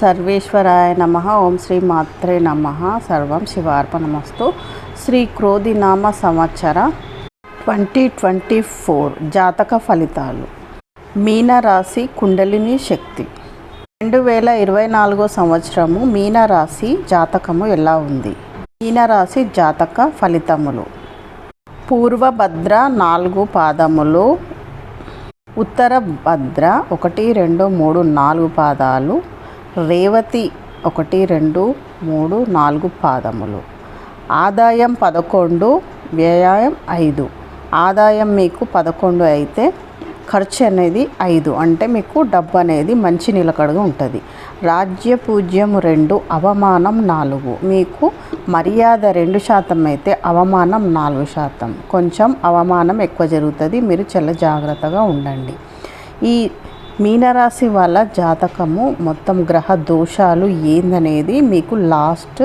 సర్వేశ్వరాయ నమ. ఓం శ్రీ మాత్రే నమ. సర్వం శివార్పణమస్తు. శ్రీ క్రోధినామ సంవత్సర ట్వంటీ ట్వంటీ ఫోర్ జాతక ఫలితాలు. మీనరాశి కుండలిని శక్తి. రెండు వేల ఇరవై నాలుగో సంవత్సరము మీనరాశి జాతకము ఎలా ఉంది? మీనరాశి జాతక ఫలితములు. పూర్వభద్ర నాలుగు పాదములు. ఉత్తర భద్ర ఒకటి రెండు మూడు నాలుగు పాదాలు. రేవతి ఒకటి రెండు మూడు నాలుగు పాదములు. ఆదాయం పదకొండు వ్యయం ఐదు. ఆదాయం మీకు పదకొండు అయితే ఖర్చు అనేది ఐదు. అంటే మీకు డబ్బు అనేది మంచి నిలకడగా ఉంటుంది. రాజ్య పూజ్యం రెండు అవమానం నాలుగు. మీకు మర్యాద రెండు శాతం అయితే అవమానం నాలుగు శాతం. కొంచెం అవమానం ఎక్కువ జరుగుతుంది. మీరు చాలా జాగ్రత్తగా ఉండండి. ఈ మీనరాశి వాళ్ళ జాతకము మొత్తం గ్రహ దోషాలు ఏందనేది మీకు లాస్ట్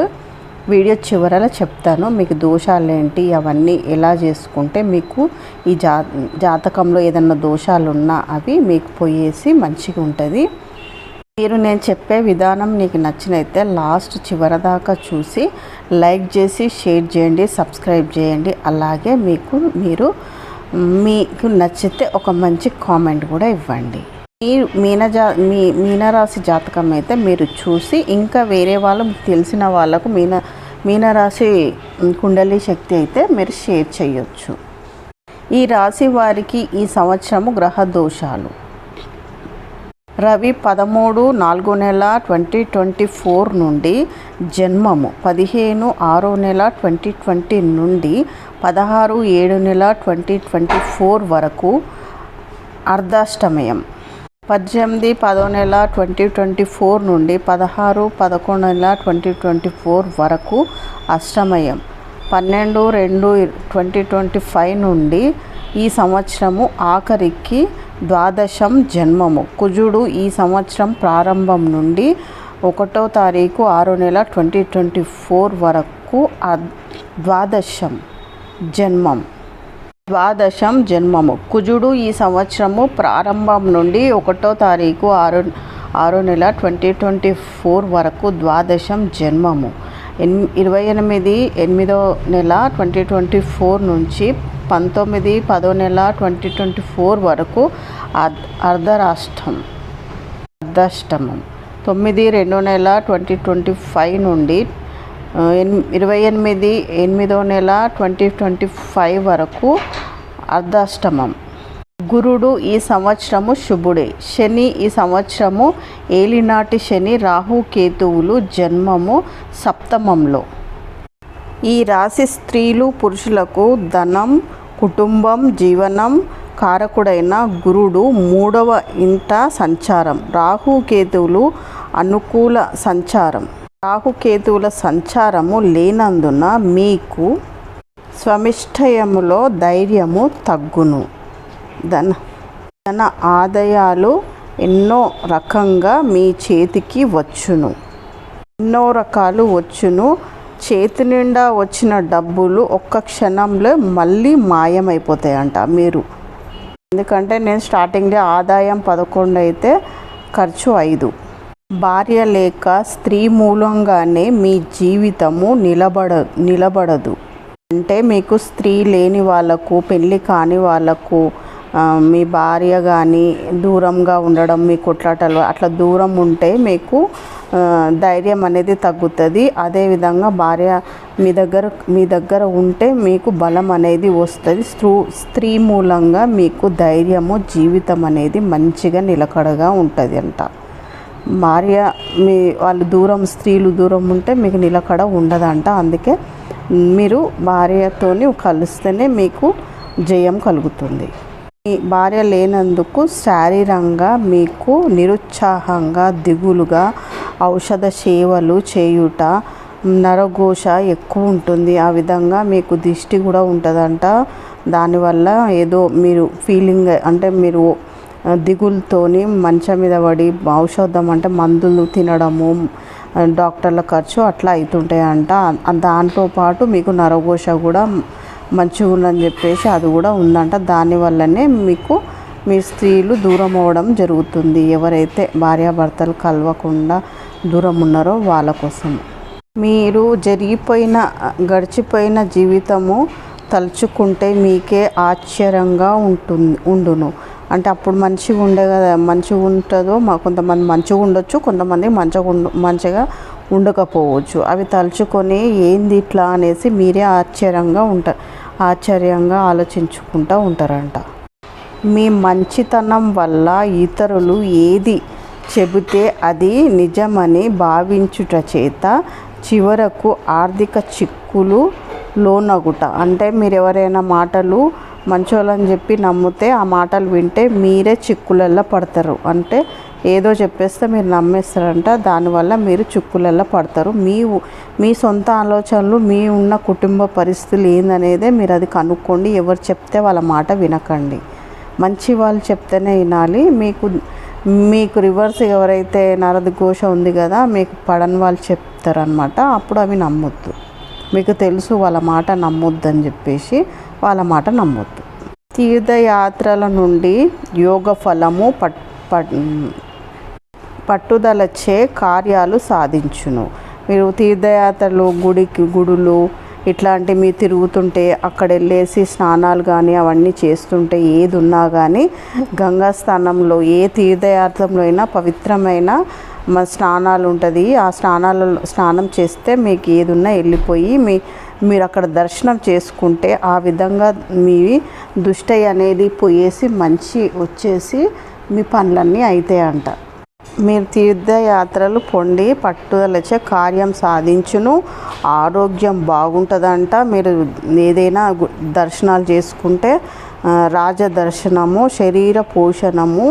వీడియో చివరలో చెప్తాను. మీకు దోషాలు ఏంటి అవన్నీ ఎలా చేసుకుంటే మీకు ఈ జా జాతకంలో ఏదన్నా దోషాలు ఉన్నా అవి మీకు పోయేసి మంచిగా ఉంటుంది. మీరు నేను చెప్పే విధానం నీకు నచ్చినైతే లాస్ట్ చివరదాకా చూసి లైక్ చేసి షేర్ చేయండి సబ్స్క్రైబ్ చేయండి. అలాగే మీకు మీరు మీకు నచ్చితే ఒక మంచి కామెంట్ కూడా ఇవ్వండి. మీ మీనజా మీ మీనరాశి జాతకం అయితే మీరు చూసి ఇంకా వేరే వాళ్ళు తెలిసిన వాళ్ళకు మీన మీనరాశి కుండలి శక్తి అయితే మీరు షేర్ చేయొచ్చు. ఈ రాశి వారికి ఈ సంవత్సరము గ్రహ దోషాలు. రవి పదమూడు నాలుగో నెల ట్వంటీ ట్వంటీ ఫోర్ నుండి జన్మము. పదిహేను ఆరో నెల ట్వంటీ ట్వంటీ నుండి పదహారు ఏడు నెల ట్వంటీ ట్వంటీ ఫోర్ వరకు అర్ధాష్టమయం. పద్దెనిమిది పదో నెల ట్వంటీ ట్వంటీ ఫోర్ నుండి పదహారు పదకొండు నెల ట్వంటీ ట్వంటీ ఫోర్ వరకు అష్టమయం. పన్నెండు రెండు ట్వంటీ ట్వంటీ ఫైవ్ నుండి ఈ సంవత్సరము ఆఖరికి ద్వాదశం జన్మము. కుజుడు ఈ సంవత్సరం ప్రారంభం నుండి ఒకటో తారీఖు ఆరో నెల ట్వంటీ ట్వంటీ ఫోర్ వరకు ద్వాదశం జన్మం. ద్వాదశం జన్మము. కుజుడు ఈ సంవత్సరము ప్రారంభం నుండి ఒకటో తారీఖు ఆరు ఆరో నెల ట్వంటీ ట్వంటీ ఫోర్ వరకు ద్వాదశం జన్మము. ఎన్ ఇరవై ఎనిమిది ఎనిమిదో నెల ట్వంటీ ట్వంటీ ఫోర్ నుంచి పంతొమ్మిది పదో నెల ట్వంటీ ట్వంటీ ఫోర్ వరకు అర్ధరాష్ట్రం అర్ధాష్టమం. తొమ్మిది రెండో నెల ట్వంటీ ట్వంటీ ఫైవ్ నుండి ఇరవై ఎనిమిది ఎనిమిదో నెల ట్వంటీ ట్వంటీ ఫైవ్ వరకు అర్ధాష్టమం. గురుడు ఈ సంవత్సరము శుభుడే. శని ఈ సంవత్సరము ఏలినాటి శని రాహు కేతువులు జన్మము సప్తమంలో. ఈ రాశి స్త్రీలు పురుషులకు ధనం కుటుంబం జీవనం కారకుడైన గురుడు మూడవ ఇంట సంచారం. రాహుకేతువులు అనుకూల సంచారం. రాహుకేతువుల సంచారము లేనందున మీకు స్వమిష్టయములో ధైర్యము తగ్గును. ధన ధన ఆదాయాలు ఎన్నో రకంగా మీ చేతికి వచ్చును. ఎన్నో రకాలు వచ్చును. చేతి నిండా వచ్చిన డబ్బులు ఒక్క క్షణంలో మళ్ళీ మాయమైపోతాయంట మీరు. ఎందుకంటే నేను స్టార్టింగ్లో ఆదాయం పదకొండు అయితే ఖర్చు ఐదు. భార్య లేక స్త్రీ మూలంగానే మీ జీవితము నిలబడ నిలబడదు. అంటే మీకు స్త్రీ లేని వాళ్ళకు పెళ్ళి కాని వాళ్ళకు మీ భార్య కానీ దూరంగా ఉండడం మీ కొట్లాటలు అట్లా దూరం ఉంటే మీకు ధైర్యం అనేది తగ్గుతుంది. అదేవిధంగా భార్య మీ దగ్గర మీ దగ్గర ఉంటే మీకు బలం అనేది వస్తుంది. స్త్రూ స్త్రీ మూలంగా మీకు ధైర్యము జీవితం అనేది మంచిగా నిలకడగా ఉంటుంది అంట. భార్య మీ వాళ్ళు దూరం స్త్రీలు దూరం ఉంటే మీకు నిలకడ ఉండదంట. అందుకే మీరు భార్యతోని కలిస్తేనే మీకు జయం కలుగుతుంది. మీ భార్య లేనందుకు శారీరంగా మీకు నిరుత్సాహంగా దిగులుగా ఔషధ సేవలు చేయుట నరఘోష ఎక్కువ ఉంటుంది. ఆ విధంగా మీకు దిష్టి కూడా ఉంటుందంట. దానివల్ల ఏదో మీరు ఫీలింగ్ అంటే మీరు దిగులతోని మంచం మీద పడి ఔషధం అంటే మందులు తినడము డాక్టర్ల ఖర్చు అట్లా అవుతుంటాయంట దాంతో పాటు మీకు నరఘోష కూడా మంచిగా ఉందని చెప్పేసి అది కూడా ఉందంట. దానివల్లనే మీకు మీ స్త్రీలు దూరం అవ్వడం జరుగుతుంది. ఎవరైతే భార్యాభర్తలు కలవకుండా దూరం ఉన్నారో వాళ్ళ కోసం. మీరు జరిగిపోయిన గడిచిపోయిన జీవితము తలుచుకుంటే మీకే ఆశ్చర్యంగా ఉంటుంది ఉండును. అంటే అప్పుడు మంచిగా ఉండే కదా మంచిగా ఉంటుందో మా కొంతమంది మంచిగా ఉండొచ్చు కొంతమంది మంచిగా ఉండ మంచిగా ఉండకపోవచ్చు. అవి తలుచుకొని ఏంది ఇట్లా అనేసి మీరే ఆశ్చర్యంగా ఉంటారు ఆశ్చర్యంగా ఆలోచించుకుంటూ ఉంటారంట. మీ మంచితనం వల్ల ఇతరులు ఏది చెబితే అది నిజమని భావించుట చేత చివరకు ఆర్థిక చిక్కులు లోనగుట. అంటే మీరు ఎవరైనా మాటలు మంచోళ్ళని చెప్పి నమ్మితే ఆ మాటలు వింటే మీరే చిక్కులల్లో పడతారు. అంటే ఏదో చెప్పేస్తే మీరు నమ్మేస్తారంట. దానివల్ల మీరు చిక్కులల్లో పడతారు. మీ మీ సొంత ఆలోచనలు మీ ఉన్న కుటుంబ పరిస్థితులు ఏందనేదే మీరు అది కనుక్కోండి. ఎవరు చెప్తే వాళ్ళ మాట వినకండి. మంచి వాళ్ళు చెప్తేనే వినాలి. మీకు మీకు రివర్స్ ఎవరైతే నరది ఘోష ఉంది కదా మీకు పడని వాళ్ళు చెప్తారనమాట అప్పుడు అవి నమ్మొద్దు. మీకు తెలుసు వాళ్ళ మాట నమ్మొద్దని చెప్పేసి వాళ్ళ మాట నమ్మొద్దు. తీర్థయాత్రల నుండి యోగ ఫలము పట్ పట్టుదలచే కార్యాలు సాధించును. మీరు తీర్థయాత్రలు గుడికి గుడులు ఇట్లాంటి మీరు తిరుగుతుంటే అక్కడ వెళ్ళేసి స్నానాలు కానీ అవన్నీ చేస్తుంటే ఏది ఉన్నా కానీ గంగా స్థానంలో ఏ తీర్థయాత్రలో అయినా పవిత్రమైన స్నానాలు ఉంటుంది. ఆ స్నానాలలో స్నానం చేస్తే మీకు ఏదున్నా వెళ్ళిపోయి మీ మీరు అక్కడ దర్శనం చేసుకుంటే ఆ విధంగా మీ దుష్టయి అనేది పోయేసి మంచి వచ్చేసి మీ పనులన్నీ అవుతాయంట మీరు తీర్థయాత్రలు పొండి పట్టుదలచే కార్యం సాధించును. ఆరోగ్యం బాగుంటుందంట. మీరు ఏదైనా దర్శనాలు చేసుకుంటే రాజదర్శనము రాజ దర్శనము శరీర పోషణము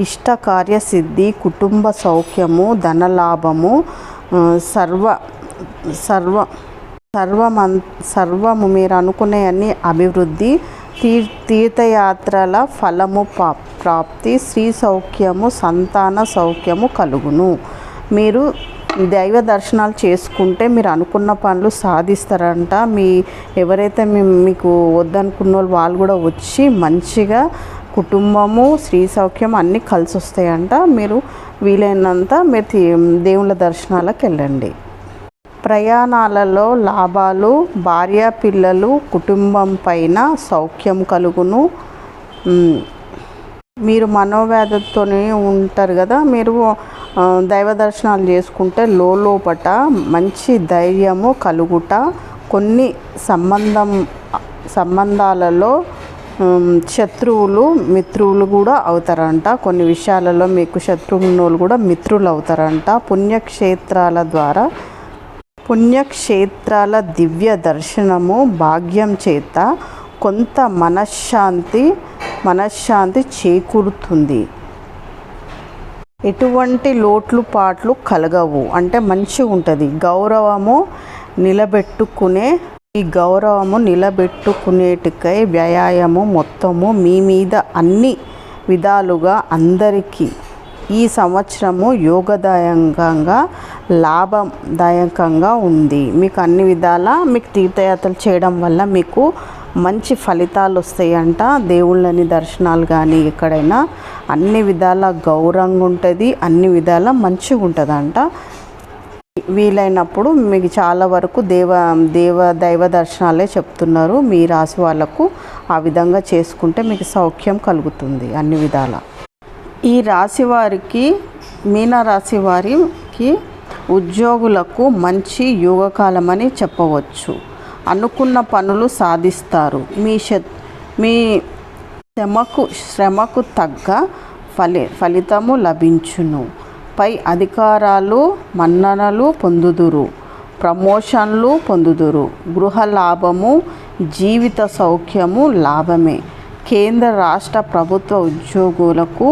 ఇష్టకార్య సిద్ధి కుటుంబ సౌఖ్యము ధనలాభము సర్వ సర్వ సర్వమన్ సర్వము మీరు అనుకునే అన్ని అభివృద్ధి తీ తీర్థయాత్రల ఫలము పా ప్రాప్తి స్త్రీ సౌఖ్యము సంతాన సౌఖ్యము కలుగును. మీరు దైవ దర్శనాలు చేసుకుంటే మీరు అనుకున్న పనులు సాధిస్తారంట. మీ ఎవరైతే మీ మీకు వద్దనుకున్న వాళ్ళు వాళ్ళు కూడా వచ్చి మంచిగా కుటుంబము స్త్రీ సౌఖ్యం అన్నీ కలిసి వస్తాయంట మీరు వీలైనంత మీరు దేవుళ్ళ దర్శనాలకు వెళ్ళండి. ప్రయాణాలలో లాభాలు భార్య పిల్లలు కుటుంబం పైన సౌఖ్యం కలుగును. మీరు మనోవ్యాధితోనే ఉంటారు కదా. మీరు దైవ దర్శనాలు చేసుకుంటే లోపట మంచి ధైర్యము కలుగుట కొన్ని సంబంధం సంబంధాలలో శత్రువులు మిత్రువులు కూడా అవుతారంట. కొన్ని విషయాలలో మీకు శత్రువులు కూడా మిత్రులు అవుతారంట. పుణ్యక్షేత్రాల ద్వారా పుణ్యక్షేత్రాల దివ్య దర్శనము భాగ్యం చేత కొంత మనశ్శాంతి మనశ్శాంతి చేకూరుతుంది. ఎటువంటి లోట్లు పాట్లు కలగవు. అంటే మంచిగా ఉంటుంది. గౌరవము నిలబెట్టుకునే ఈ గౌరవము నిలబెట్టుకునేటికై వ్యాయామము మొత్తము మీ మీద అన్ని విధాలుగా అందరికీ. ఈ సంవత్సరము యోగదాయకంగా లాభదాయకంగా ఉంది. మీకు అన్ని విధాల మీకు తీర్థయాత్రలు చేయడం వల్ల మీకు మంచి ఫలితాలు వస్తాయంట. దేవుళ్ళని దర్శనాలు కానీ ఎక్కడైనా అన్ని విధాల గౌరవంగా ఉంటుంది అన్ని విధాల మంచిగా ఉంటుందంట. వీలైనప్పుడు మీకు చాలా వరకు దేవ దేవ దైవ దర్శనాలే చెప్తున్నారు. మీ రాశి వాళ్ళకు ఆ విధంగా చేసుకుంటే మీకు సౌఖ్యం కలుగుతుంది అన్ని విధాల. ఈ రాశి వారికి మీనరాశి వారికి ఉద్యోగులకు మంచి యోగకాలం చెప్పవచ్చు. అనుకున్న పనులు సాధిస్తారు. మీ మీ శ్రమకు శ్రమకు తగ్గ ఫలి ఫలితము లభించును. పై అధికారాలు మన్ననలు పొందుదురు. ప్రమోషన్లు పొందుదురు. గృహ లాభము జీవిత సౌఖ్యము లాభమే. కేంద్ర రాష్ట్ర ప్రభుత్వ ఉద్యోగులకు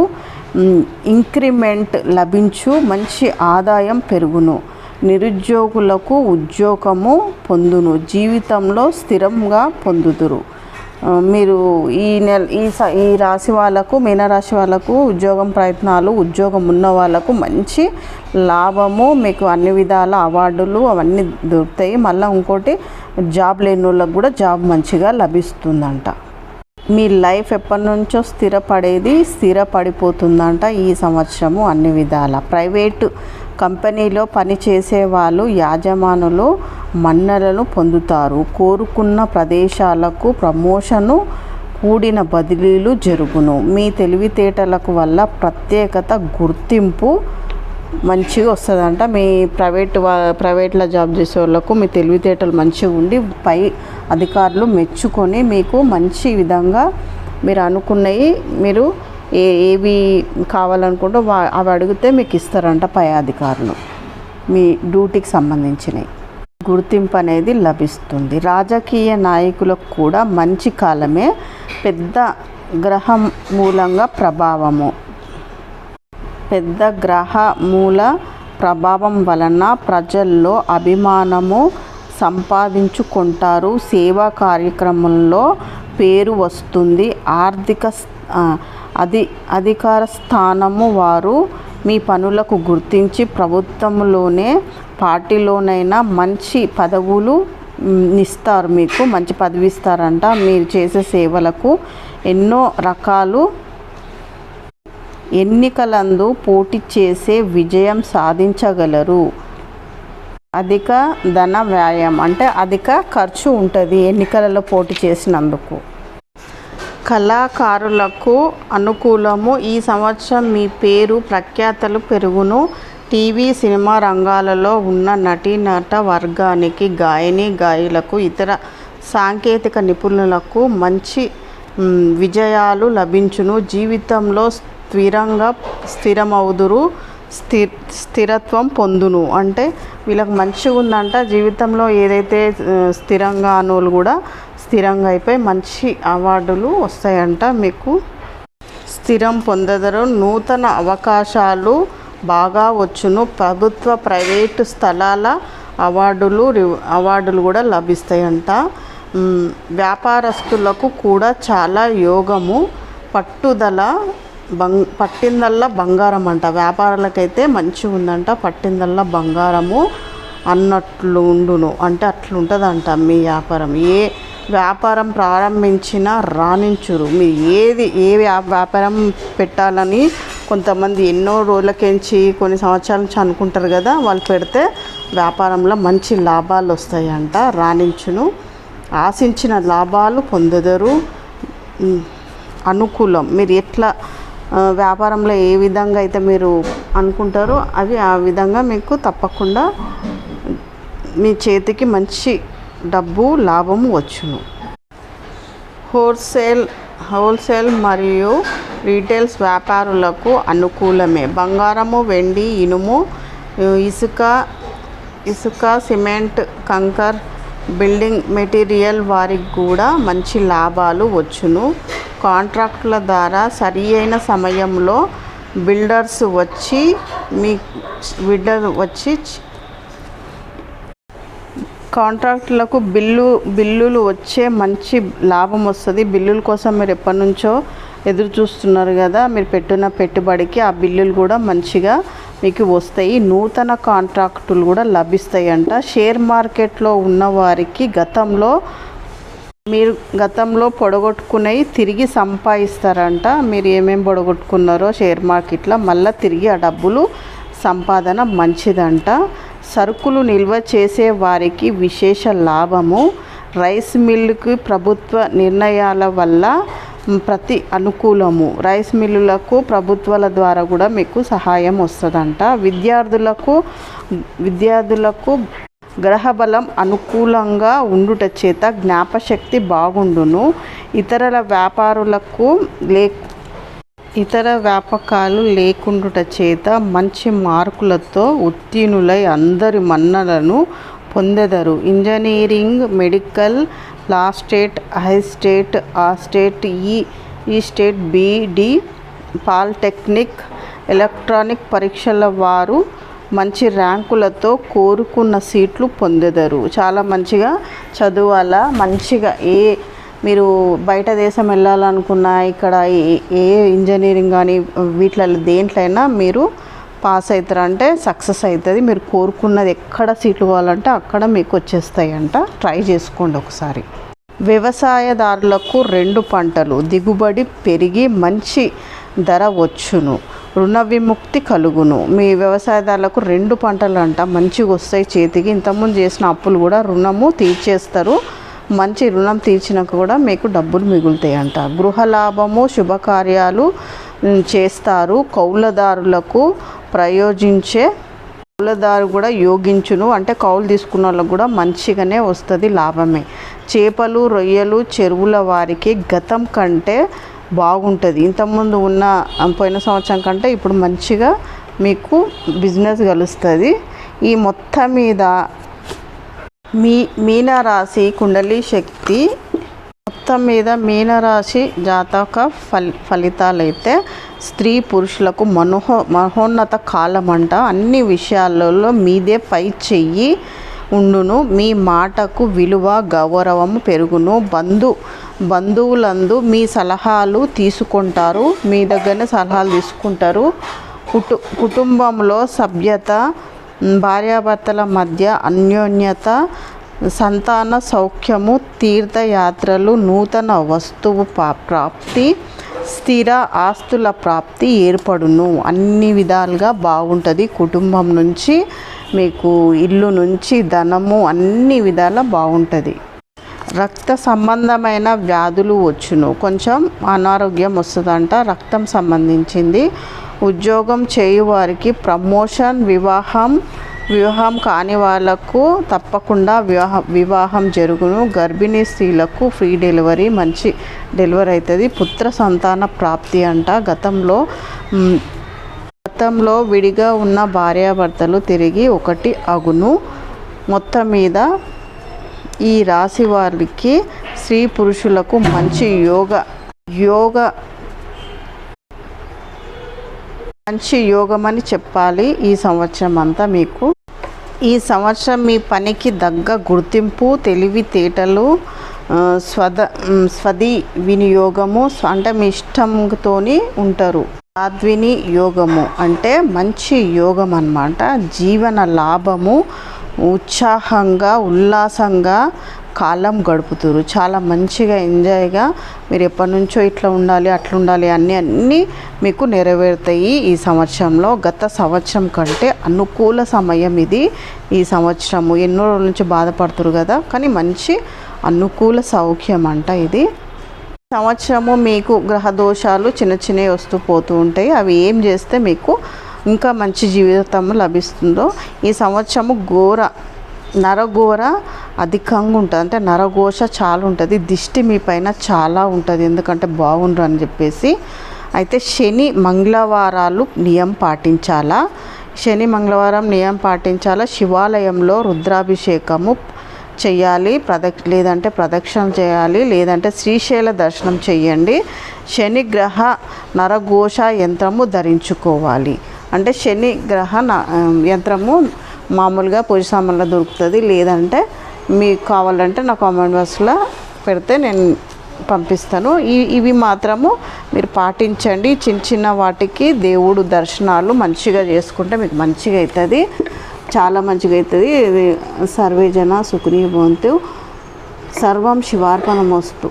ఇంక్రిమెంట్ లభించు మంచి ఆదాయం పెరుగును. నిరుద్యోగులకు ఉద్యోగము పొందును. జీవితంలో స్థిరంగా పొందుదురు. మీరు ఈ నెల ఈ స ఈ రాశి వాళ్ళకు మీనరాశి వాళ్ళకు ఉద్యోగం ప్రయత్నాలు ఉద్యోగం ఉన్న వాళ్ళకు మంచి లాభము. మీకు అన్ని విధాల అవార్డులు అవన్నీ దొరుకుతాయి. మళ్ళీ ఇంకోటి జాబ్ లేని వాళ్ళకు కూడా జాబ్ మంచిగా లభిస్తుందంట. మీ లైఫ్ ఎప్పటి నుంచో స్థిరపడేది స్థిరపడిపోతుందంట ఈ సంవత్సరము అన్ని విధాల. ప్రైవేటు కంపెనీలో పనిచేసే వాళ్ళు యాజమానులు మన్నలను పొందుతారు. కోరుకున్న ప్రదేశాలకు ప్రమోషను కూడిన బదిలీలు జరుగును. మీ తెలివితేటలకు వల్ల ప్రత్యేకత గుర్తింపు మంచిగా వస్తుందంట. మీ ప్రైవేట్ వా ప్రైవేట్లో జాబ్ చేసే వాళ్ళకు మీ తెలివితేటలు మంచిగా ఉండి పై అధికారులు మెచ్చుకొని మీకు మంచి విధంగా మీరు అనుకున్నవి మీరు ఏ ఏవి కావాలనుకుంటే వా అవి అడిగితే మీకు ఇస్తారంట పై అధికారులు. మీ డ్యూటీకి సంబంధించినవి గుర్తింపు అనేది లభిస్తుంది. రాజకీయ నాయకులకు కూడా మంచి కాలమే పెద్ద గ్రహం మూలంగా ప్రభావము. పెద్ద గ్రహ మూల ప్రభావం వలన ప్రజల్లో అభిమానము సంపాదించుకుంటారు. సేవా కార్యక్రమంలో పేరు వస్తుంది. ఆర్థిక అది అధి అధికార స్థానము వారు మీ పనులకు గుర్తించి ప్రభుత్వంలోనే పార్టీలోనైనా మంచి పదవులు ఇస్తారు మీకు మంచి పదవి ఇస్తారంట. మీరు చేసే సేవలకు ఎన్నో రకాలు ఎన్నికలందు పోటీ చేసే విజయం సాధించగలరు. అధిక ధన వ్యాయామం అంటే అధిక ఖర్చు ఉంటుంది ఎన్నికలలో పోటీ చేసినందుకు. కళాకారులకు అనుకూలము. ఈ సంవత్సరం మీ పేరు ప్రఖ్యాతలు పెరుగును. టీవీ సినిమా రంగాలలో ఉన్న నటీనట వర్గానికి గాయని గాయులకు ఇతర సాంకేతిక నిపుణులకు మంచి విజయాలు లభించును. జీవితంలో స్థిరంగా స్థిరమవుదురు స్థి స్థిరత్వం పొందును. అంటే వీళ్ళకి మంచిగా ఉందంట జీవితంలో ఏదైతే స్థిరంగా అనోళ్ళు కూడా స్థిరంగా అయిపోయి మంచి అవార్డులు వస్తాయంట మీకు. స్థిరం పొందదరు నూతన అవకాశాలు బాగా వచ్చును. ప్రభుత్వ ప్రైవేటు స్థలాల అవార్డులు అవార్డులు కూడా లభిస్తాయంట. వ్యాపారస్తులకు కూడా చాలా యోగము పట్టుదల బంగ్ పట్టిందల్లా బంగారం అంట వ్యాపారాలకైతే మంచిగా ఉందంట పట్టిందల్లా బంగారము అన్నట్లు ఉండును. అంటే అట్లుంటుందంట మీ వ్యాపారం. ఏ వ్యాపారం ప్రారంభించినా రాణించురు. మీరు ఏది ఏ వ్యా- వ్యాపారం పెట్టాలని కొంతమంది ఎన్నో రోజులకించి కొన్ని సంవత్సరాల నుంచి అనుకుంటారు కదా వాళ్ళు పెడితే వ్యాపారంలో మంచి లాభాలు వస్తాయంట రాణించును. ఆశించిన లాభాలు పొందదరు. అనుకూలం. మీరు ఎట్లా వ్యాపారంలో ఏ విధంగా అయితే మీరు అనుకుంటారో అవి ఆ విధంగా మీకు తప్పకుండా మీ చేతికి మంచి డబ్బు లాభము వచ్చును. హోల్సేల్ హోల్సేల్ మరియు రీటైల్స్ వ్యాపారులకు అనుకూలమే. బంగారము వెండి ఇనుము ఇసుక ఇసుక సిమెంట్ కంకర్ బిల్డింగ్ మెటీరియల్ వారికి కూడా మంచి లాభాలు వచ్చును. కాంట్రాక్టుల ద్వారా సరి అయిన సమయంలో బిల్డర్స్ వచ్చి మీ బిల్డర్ వచ్చి కాంట్రాక్టులకు బిల్లు బిల్లులు వచ్చే మంచి లాభం వస్తుంది. బిల్లుల కోసం మీరు ఎప్పటి నుంచో ఎదురు చూస్తున్నారు కదా మీరు పెట్టిన పెట్టుబడికి ఆ బిల్లులు కూడా మంచిగా మీకు వస్తాయి. నూతన కాంట్రాక్టులు కూడా లభిస్తాయి అంట షేర్ మార్కెట్లో ఉన్న వారికి గతంలో మీరు గతంలో పొడగొట్టుకునేవి తిరిగి సంపాదిస్తారంట. మీరు ఏమేమి పొడగొట్టుకున్నారో షేర్ మార్కెట్లో మళ్ళీ తిరిగి ఆ డబ్బులు సంపాదన మంచిదంట. సరుకులు నిల్వ చేసే వారికి విశేష లాభము. రైస్ మిల్లుకి ప్రభుత్వ నిర్ణయాల వల్ల ప్రతి అనుకూలము. రైస్ మిల్లులకు ప్రభుత్వాల ద్వారా కూడా మీకు సహాయం వస్తుందంట. విద్యార్థులకు విద్యార్థులకు గ్రహబలం అనుకూలంగా ఉండుట చేత జ్ఞాపశక్తి బాగుండును. ఇతరుల వ్యాపారులకు లే ఇతర వ్యాపకాలు లేకుండుట చేత మంచి మార్కులతో ఉత్తీర్ణులై అందరి మన్నలను పొందెదరు. Engineering medical law state high state ఆ స్టేట్ ఈ ఈ స్టేట్ బీడి పాలిటెక్నిక్ ఎలక్ట్రానిక్ పరీక్షల వారు మంచి ర్యాంకులతో కోరుకున్న సీట్లు పొందెదరు. చాలా మంచిగా చదువాలా? మంచిగా ఏ మీరు బయట దేశం వెళ్ళాలనుకున్నా ఇక్కడ ఏ- ఏ ఇంజనీరింగ్ కానీ వీటిలలో దేంట్లైనా మీరు పాస్ అవుతారు అంటే సక్సెస్ అవుతుంది మీరు కోరుకున్నది ఎక్కడ సీట్లు కావాలంటే అక్కడ మీకు వచ్చేస్తాయి అంట ట్రై చేసుకోండి ఒకసారి. వ్యవసాయదారులకు రెండు పంటలు. దిగుబడి పెరిగి మంచి ధర వచ్చును రుణ విముక్తి కలుగును. మీ వ్యవసాయదారులకు రెండు పంటలు అంట మంచిగా వస్తాయి చేతికి. ఇంతకుముందు చేసిన అప్పులు కూడా రుణము తీర్చేస్తారు. మంచి రుణం తీర్చినాక కూడా మీకు డబ్బులు మిగులుతాయి అంట గృహ లాభము శుభకార్యాలు చేస్తారు. కౌలదారులకు ప్రయోజించే కౌలదారు కూడా యోగించును. అంటే కౌలు తీసుకున్న వాళ్ళకు కూడా మంచిగానే వస్తుంది లాభమే. చేపలు రొయ్యలు చెరువుల వారికి గతం కంటే బాగుంటుంది. ఇంతకుముందు ఉన్న పోయిన సంవత్సరం కంటే ఇప్పుడు మంచిగా మీకు బిజినెస్ కలుస్తుంది ఈ మొత్తం మీద మీ మీనరాశి కుండలి శక్తి మొత్తం మీద మీనరాశి జాతక ఫలి ఫలితాలైతే స్త్రీ పురుషులకు మనోహ మహోన్నత కాలం అంట అన్ని విషయాలలో మీదే పై చెయ్యి ఉండును. మీ మాటకు విలువ గౌరవము పెరుగును. బంధు బంధువులందు మీ సలహాలు తీసుకుంటారు. మీ దగ్గరనే సలహాలు తీసుకుంటారు. కుటు కుటుంబంలో సభ్యత భార్యాభర్తల మధ్య అన్యోన్యత సంతాన సౌఖ్యము తీర్థయాత్రలు నూతన వస్తువు పా- ప్రాప్తి స్థిర ఆస్తుల ప్రాప్తి ఏర్పడును. అన్ని విధాలుగా బాగుంటుంది. కుటుంబం నుంచి మీకు ఇల్లు నుంచి ధనము అన్ని విధాల బాగుంటుంది. రక్త సంబంధమైన వ్యాధులు వచ్చును. కొంచెం అనారోగ్యం వస్తుందంట. రక్తం సంబంధించింది. ఉద్యోగం చేయు వారికి ప్రమోషన్ వివాహం వివాహం కాని వాళ్ళకు తప్పకుండా వివాహ వివాహం జరుగును. గర్భిణీ స్త్రీలకు ఫ్రీ డెలివరీ మంచి డెలివరీ అవుతుంది. పుత్ర సంతాన ప్రాప్తి అంట. గతంలో గతంలో విడిగా ఉన్న భార్యాభర్తలు తిరిగి ఒకటి అగును. మొత్తం మీద ఈ రాశి వారికి స్త్రీ పురుషులకు మంచి యోగ యోగ మంచి యోగం అని చెప్పాలి ఈ సంవత్సరం అంతా మీకు. ఈ సంవత్సరం మీ పనికి దగ్గ గుర్తింపు తెలివితేటలు స్వద స్వది వినియోగము అంటే మీ ఇష్టంతోని ఉంటారు. సాధ్విని యోగము అంటే మంచి యోగం అన్నమాట జీవన లాభము ఉత్సాహంగా ఉల్లాసంగా కాలం గడుపుతారు. చాలా మంచిగా ఎంజాయ్గా మీరు ఎప్పటి నుంచో ఇట్లా ఉండాలి అట్లా ఉండాలి అన్నీ అన్నీ మీకు నెరవేరుతాయి ఈ సంవత్సరంలో. గత సంవత్సరం కంటే అనుకూల సమయం ఇది ఈ సంవత్సరము. ఎన్నో రోజుల నుంచి బాధపడుతురు కదా కానీ మంచి అనుకూల సౌఖ్యం అంట ఇది సంవత్సరము మీకు గ్రహ దోషాలు చిన్న చిన్నవి వస్తూ పోతూ ఉంటాయి. అవి ఏం చేస్తే మీకు ఇంకా మంచి జీవితం లభిస్తుందో ఈ సంవత్సరము ఘోర నరఘోర అధికంగా ఉంటుంది. అంటే నరఘోష చాలా ఉంటుంది. దిష్టి మీ పైన చాలా ఉంటుంది. ఎందుకంటే బాగుండ్రు అని చెప్పేసి. అయితే శని మంగళవారాలు నియం పాటించాలా? శని మంగళవారం నియం పాటించాలా? శివాలయంలో రుద్రాభిషేకము చెయ్యాలి. ప్రదక్ష లేదంటే ప్రదక్షిణ చేయాలి. లేదంటే శ్రీశైల దర్శనం చేయండి శనిగ్రహ నరఘోష యంత్రము ధరించుకోవాలి. అంటే శని గ్రహ యంత్రము మామూలుగా పూజ సామాన్లో దొరుకుతుంది. లేదంటే మీకు కావాలంటే నా కామెంట్ బాక్స్లో పెడితే నేను పంపిస్తాను. ఈ ఇవి మాత్రము మీరు పాటించండి. చిన్న చిన్న వాటికి దేవుడు దర్శనాలు మంచిగా చేసుకుంటే మీకు మంచిగా అవుతుంది చాలా మంచిగా అవుతుంది సర్వేజన సర్వే సుఖనీ భవంతు. సర్వం శివార్పణమస్తు.